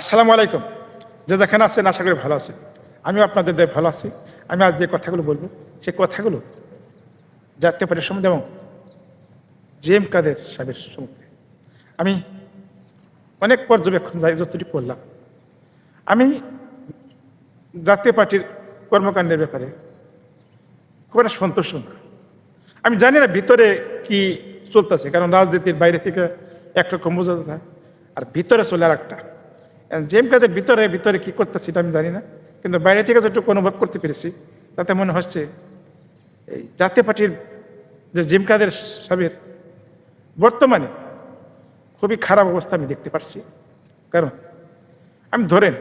আসসালামু আলাইকুম। যে যেখানে আছেন, আশা করি ভালো আছেন। আমিও আপনাদের দেয় ভালো আছি। আমি আজ যে কথাগুলো বলব সেই কথাগুলো জাতীয় পার্টির সম্বন্ধে এবং জে এম কাদের সাহেবের সম্বন্ধে আমি অনেক পর্যবেক্ষণ যাই যতটুকু করলাম। আমি জাতীয় পার্টির কর্মকাণ্ডের ব্যাপারে খুব একটা সন্তোষ আমি জানি না ভিতরে কি চলতেছে, কারণ রাজনীতির বাইরে থেকে একরকম বোঝা যায় আর ভিতরে চলে আর একটা জেম কাদের ভিতরে ভিতরে কি করতেছে এটা আমি জানি না কিন্তু বাইরে থেকে যেটুকু অনুভব করতে পেরেছি তাতে মনে হচ্ছে এই জাতীয় পার্টির যে জিম কাদের সাহেবের বর্তমানে খুবই খারাপ অবস্থা আমি দেখতে পাচ্ছি কারণ আমি ধরেন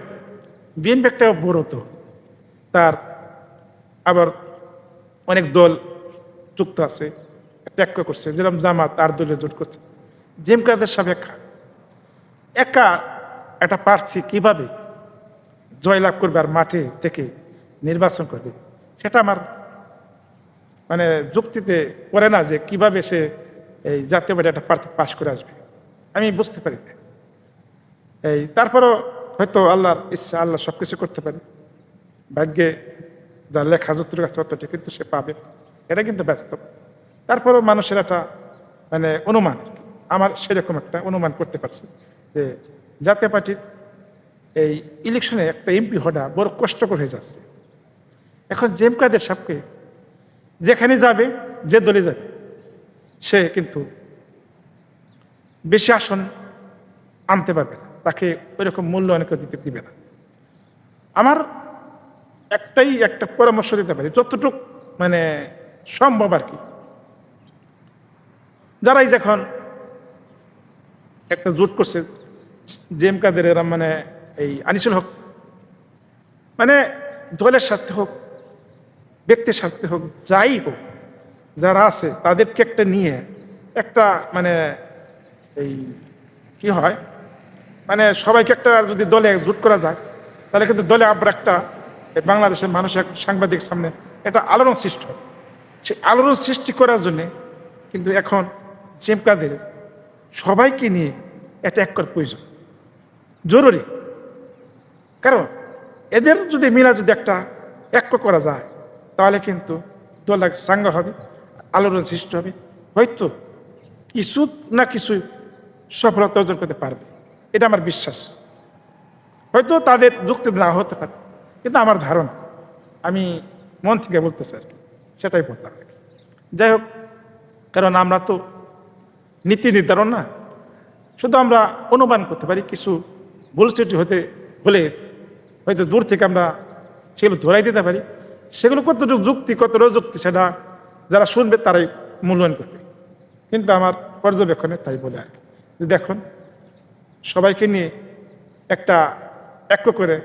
বিএনপি একটা বড় তো তার আবার অনেক দল যুক্ত আছে ত্যাগ করছে, যেরকম জামাত, আর দলীয় জোট করছে। জিম কাদের সাহেব একা একা একটা প্রার্থী কীভাবে? জয়লাভ করবে আর মাঠে থেকে নির্বাচন করবে। সেটা আমার মানে যুক্তিতে পড়ে না যে কীভাবে সে এই জাতীয় পার্টি একটা প্রার্থী পাশ করে আসবে। আমি বুঝতে পারি না। এই তারপরও হয়তো আল্লাহর ইচ্ছা, আল্লাহ সব কিছু করতে পারে। ভাগ্যে যা লেখা যতটুকু আছে অতটা কিন্তু সে পাবে। এটা কিন্তু ব্যস্ত। তারপরেও মানুষের একটা মানে অনুমান আমার সেরকম একটা অনুমান করতে পারছি যে জাতীয় পার্টির এই ইলেকশনে একটা এমপি হওয়াটা বড় কষ্টকর হয়ে যাচ্ছে। এখন জেম কাদের সাপকে যেখানে যাবে, যে দলে যাবে, সে কিন্তু বেশি আসন আনতে পারবে না। তাকে ওইরকম মূল্য অনেকে দিতে দিবে না। আমার একটাই একটা পরামর্শ দিতে পারি, যতটুক মানে সম্ভব আর কি। যারাই যখন একটা জোট করছে জেম কাদের এরা মানে এই আনিসুল হক। মানে দলের স্বার্থে হোক, ব্যক্তির স্বার্থে হোক, যাই হোক, যারা আছে, তাদেরকে একটা নিয়ে একটা মানে এই কি হয় মানে সবাইকে একটা যদি দলে জোট করা যায়, তাহলে কিন্তু দলে আবার একটা বাংলাদেশের মানুষ এক সাংবাদিক সামনে একটা আলোড়ন সৃষ্টি হয়। সেই আলোড়ন সৃষ্টি করার জন্যে কিন্তু এখন জেম কাদের সবাইকে নিয়ে এক করার প্রয়োজন। জরুরি। কারণ এদের যদি মিলা যদি একটা এক করা যায়, তাহলে কিন্তু দোলা সাঙ্গ হবে, আলোড়ন সৃষ্টি হবে। হয়তো কিছু না কিছু সফলতা অর্জন করতে পারবে। এটা আমার বিশ্বাস। হয়তো তাদের যুক্তি না হতে পারে, কিন্তু আমার ধারণা, আমি মন থেকে বলতেছি আর কি, সেটাই বললাম আর যাই হোক, কারণ আমরা তো নীতি নির্ধারণ না, শুধু আমরা অনুমান করতে পারি, কিছু ভুল ত্রুটি হতে হলে হয়তো দূর থেকে আমরা সেগুলো ধরাই দিতে পারি। সেগুলো কতটুকু যুক্তি কতটুকু যুক্তি সেটা যারা শুনবে তারাই মূল্যায়ন করবে। কিন্তু আমার পর্যবেক্ষণে তাই বলে আর কি। দেখুন, সবাইকে নিয়ে একটা এক করে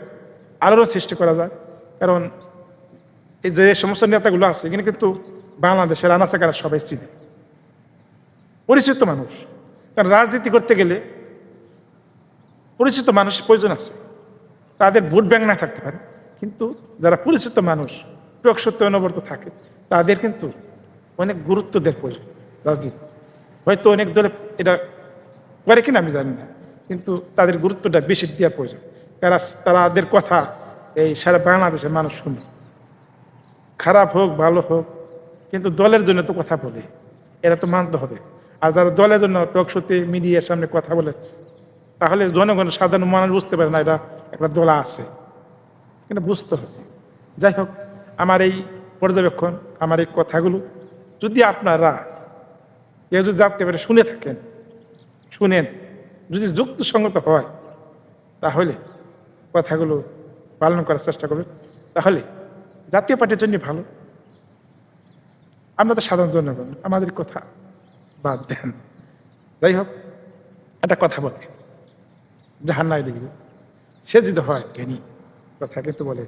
আলোড়ন সৃষ্টি করা যায়। কারণ এই যে সমস্ত নেতাগুলো আছে, এখানে কিন্তু বাংলাদেশের আনাচাকারা সবাই চিনে। পরিচিত মানুষ। কারণ রাজনীতি করতে গেলে পরিচিত মানুষের প্রয়োজন আছে। তাদের ভোট ব্যাংক না থাকতে পারে। কিন্তু যারা পরিচিত মানুষ প্রয়োগ সত্যি অনবরত থাকে, তাদের কিন্তু অনেক গুরুত্ব দেওয়ার প্রয়োজন রাজনীতি। হয়তো অনেক দলে এটা করে কিনা আমি জানি না। কিন্তু তাদের গুরুত্বটা বেশি দেওয়ার প্রয়োজন। তারা, তাদের কথা এই সারা বাংলাদেশের মানুষ শুনে। খারাপ হোক, ভালো হোক, কিন্তু দলের জন্য তো কথা বলে। এরা তো মানতে হবে। আর যারা দলের জন্য টকশোতে মিডিয়ার সামনে কথা বলে তাহলে জনগণ সাধারণ মানুষ বুঝতে পারে না এটা একটা দোলা আছে। কিন্তু বুঝতে হবে। যাই হোক, আমার এই পর্যবেক্ষণ, আমার এই কথাগুলো যদি আপনারা কেউ যদি জানতে পারে, শুনে থাকেন, শুনেন। যদি যুক্তিসঙ্গত হয়, তাহলে কথাগুলো পালন করার চেষ্টা করবেন। তাহলে জাতীয় পার্টির জন্য ভালো। আমরা তো সাধারণ জনগণ, আমাদের কথা বাদ দেন। যাই হোক, একটা কথা বলে। জাহান নাই দেখবে। সে যদি হয় জ্ঞানী কথা কিন্তু বলে।